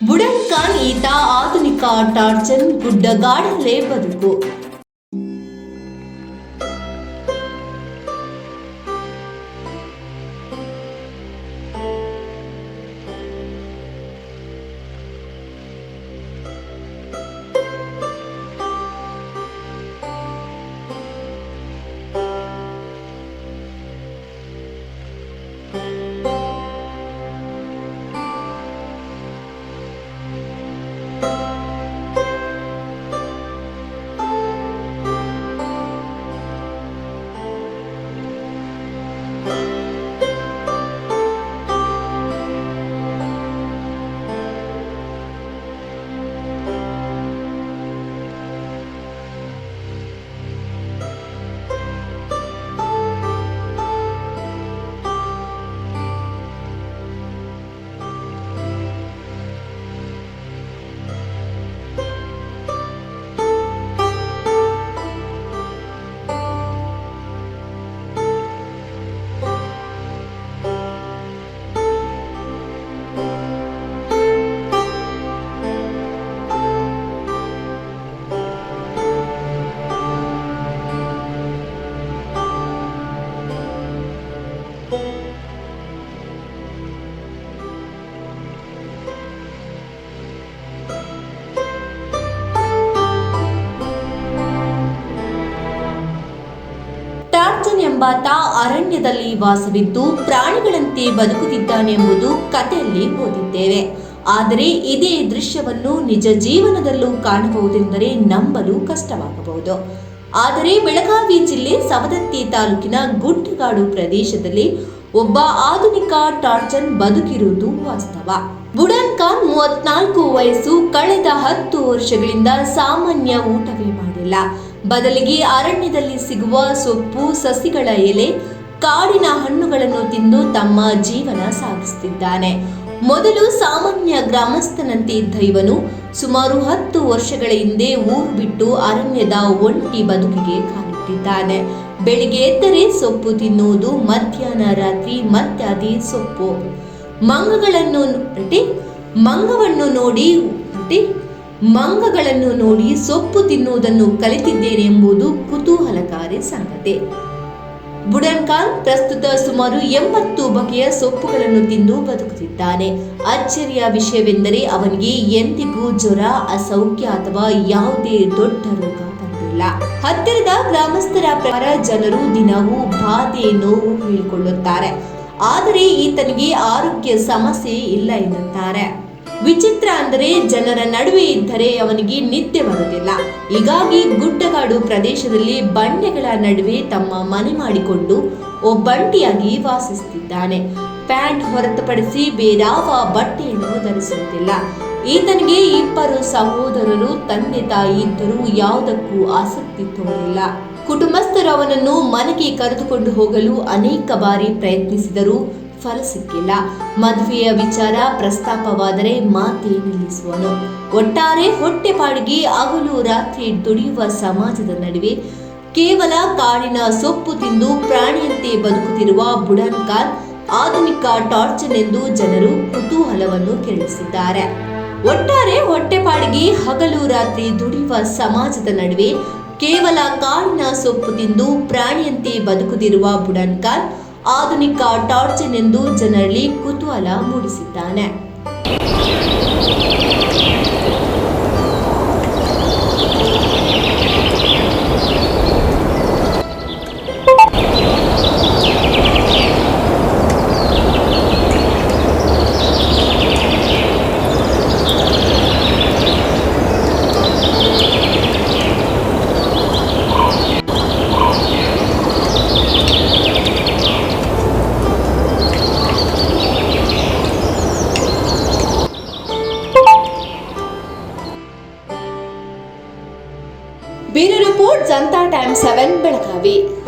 ಬುಡನ್ ಖಾನ್ ಈತ ಆಧುನಿಕ ಟಾರ್ಚನ್ ಗುಡ್ಡಗಾಡಲೇ ಬದುಕು. ಎಂಬಾತ ಅರಣ್ಯದಲ್ಲಿ ವಾಸವಿದ್ದು ಪ್ರಾಣಿಗಳಂತೆ ಬದುಕುತ್ತಿದ್ದಾನೆಂಬುದು ಕಥೆಯಲ್ಲಿ ಓದಿದ್ದೇವೆ. ಆದರೆ ಇದೇ ದೃಶ್ಯವನ್ನು ನಿಜ ಜೀವನದಲ್ಲೂ ಕಾಣಬಹುದೆಂದರೆ ನಂಬಲು ಕಷ್ಟವಾಗಬಹುದು. ಆದರೆ ಬೆಳಗಾವಿ ಜಿಲ್ಲೆ ಸವದತ್ತಿ ತಾಲೂಕಿನ ಗುಡ್ಡಗಾಡು ಪ್ರದೇಶದಲ್ಲಿ ಒಬ್ಬ ಆಧುನಿಕ ಟಾರ್ಚನ್ ಬದುಕಿರುವುದು ವಾಸ್ತವ. ಬುಡನ್ ಖಾನ್ ಮೂವತ್ನಾಲ್ಕು ವಯಸ್ಸು ಕಳೆದ ಹತ್ತು ವರ್ಷಗಳಿಂದ ಸಾಮಾನ್ಯ ಊಟವೇ ಮಾಡಿಲ್ಲ. ಬದಲಿಗೆ ಅರಣ್ಯದಲ್ಲಿ ಸಿಗುವ ಸೊಪ್ಪು, ಸಸಿಗಳ ಎಲೆ, ಕಾಡಿನ ಹಣ್ಣುಗಳನ್ನು ತಿಂದು ತಮ್ಮ ಜೀವನ ಸಾಗಿಸುತ್ತಿದ್ದಾನೆ. ಮೊದಲು ಸಾಮಾನ್ಯ ಗ್ರಾಮಸ್ಥನಂತೆ ಇದ್ದ ಇವನು ಸುಮಾರು ಹತ್ತು ವರ್ಷಗಳ ಹಿಂದೆ ಊರು ಬಿಟ್ಟು ಅರಣ್ಯದ ಒಂಟಿ ಬದುಕಿಗೆ ಕಾಲಿಟ್ಟಿದ್ದಾನೆ. ಬೆಳಿಗ್ಗೆ ಎದ್ದರೆ ಸೊಪ್ಪು ತಿನ್ನುವುದು, ಮಧ್ಯಾಹ್ನ ರಾತ್ರಿ ಮತ್ತೆ ಸೊಪ್ಪು. ಮಂಗಗಳನ್ನು ಮಂಗವನ್ನು ನೋಡಿ ಮಂಗಗಳನ್ನು ನೋಡಿ ಸೊಪ್ಪು ತಿನ್ನುವುದನ್ನು ಕಲಿತಿದ್ದೇನೆ ಎಂಬುದು ಕುತೂಹಲಕಾರಿ ಸಂಗತಿ. ಬುಡನ್ ಖಾನ್ ಪ್ರಸ್ತುತ ಸುಮಾರು ಎಂಬತ್ತು ಬಗೆಯ ಸೊಪ್ಪುಗಳನ್ನು ತಿಂದು ಬದುಕುತ್ತಿದ್ದಾನೆ. ಅಚ್ಚರಿಯ ವಿಷಯವೆಂದರೆ ಅವನಿಗೆ ಎಂದಿಗೂ ಜ್ವರ, ಅಸೌಖ್ಯ ಅಥವಾ ಯಾವುದೇ ದೊಡ್ಡ ರೋಗ ಬಂದಿಲ್ಲ. ಹತ್ತಿರದ ಗ್ರಾಮಸ್ಥರ ಪ್ರಕಾರ ಜನರು ದಿನವೂ ಬಾಧೆ, ನೋವು ಹೇಳಿಕೊಳ್ಳುತ್ತಾರೆ. ಆದರೆ ಈತನಿಗೆ ಆರೋಗ್ಯ ಸಮಸ್ಯೆ ಇಲ್ಲ ಎನ್ನುತ್ತಾರೆ. ವಿಚಿತ್ರ ಅಂದರೆ ಜನರ ನಡುವೆ ಇದ್ದರೆ ಅವನಿಗೆ ನಿದ್ದೆ ಬರುವುದಿಲ್ಲ. ಹೀಗಾಗಿ ಗುಡ್ಡಗಾಡು ಪ್ರದೇಶದಲ್ಲಿ ಬಂಡೆಗಳ ನಡುವೆ ತಮ್ಮ ಮನೆ ಮಾಡಿಕೊಂಡು ಒಬ್ಬಂಟಿಯಾಗಿ ವಾಸಿಸುತ್ತಿದ್ದಾನೆ. ಪ್ಯಾಂಟ್ ಹೊರತುಪಡಿಸಿ ಬೇರಾವ ಬಟ್ಟೆಯನ್ನು ಧರಿಸುವುದಿಲ್ಲ. ಈತನಿಗೆ ಇಬ್ಬರು ಸಹೋದರರು, ತಂದೆ ತಾಯಿ ಇದ್ದರೂ ಯಾವುದಕ್ಕೂ ಆಸಕ್ತಿ ತೋರಿಲ್ಲ. ಕುಟುಂಬಸ್ಥರು ಅವನನ್ನು ಮನೆಗೆ ಕರೆದುಕೊಂಡು ಹೋಗಲು ಅನೇಕ ಬಾರಿ ಪ್ರಯತ್ನಿಸಿದರೂ. ಫಲ ಸಿಕ್ಕಿಲ್ಲ ಮದುವೆಯ ವಿಚಾರ ಪ್ರಸ್ತಾಪವಾದರೆ ಮಾತೇ ನಿಲ್ಲಿಸುವನು. ಒಟ್ಟಾರೆ ಹೊಟ್ಟೆಪಾಡಿಗೆ ಹಗಲು ರಾತ್ರಿ ದುಡಿಯುವ ಸಮಾಜದ ನಡುವೆ ಕೇವಲ ಕಾಡಿನ ಸೊಪ್ಪು ತಿಂದು ಪ್ರಾಣಿಯಂತೆ ಬದುಕುತ್ತಿರುವ ಬುಡನ್ ಆಧುನಿಕ ಟಾರ್ಚನ್ ಎಂದು ಜನರು ಕುತೂಹಲವನ್ನು ಕೆರಳಿಸಿದ್ದಾರೆ. ಒಟ್ಟಾರೆ ಹೊಟ್ಟೆಪಾಡಿಗೆ ಹಗಲು ರಾತ್ರಿ ದುಡಿಯುವ ಸಮಾಜದ ನಡುವೆ ಕೇವಲ ಕಾಡಿನ ಸೊಪ್ಪು ತಿಂದು ಪ್ರಾಣಿಯಂತೆ ಬದುಕುತ್ತಿರುವ ಬುಡನ್ ಆಧುನಿಕ ಟಾರ್ಚನ್ ಎಂದು ಜನರಲ್ಲಿ ಕುತೂಹಲ ಮೂಡಿಸಿದ್ದಾನೆ. bureau report Janata time seven Belagavi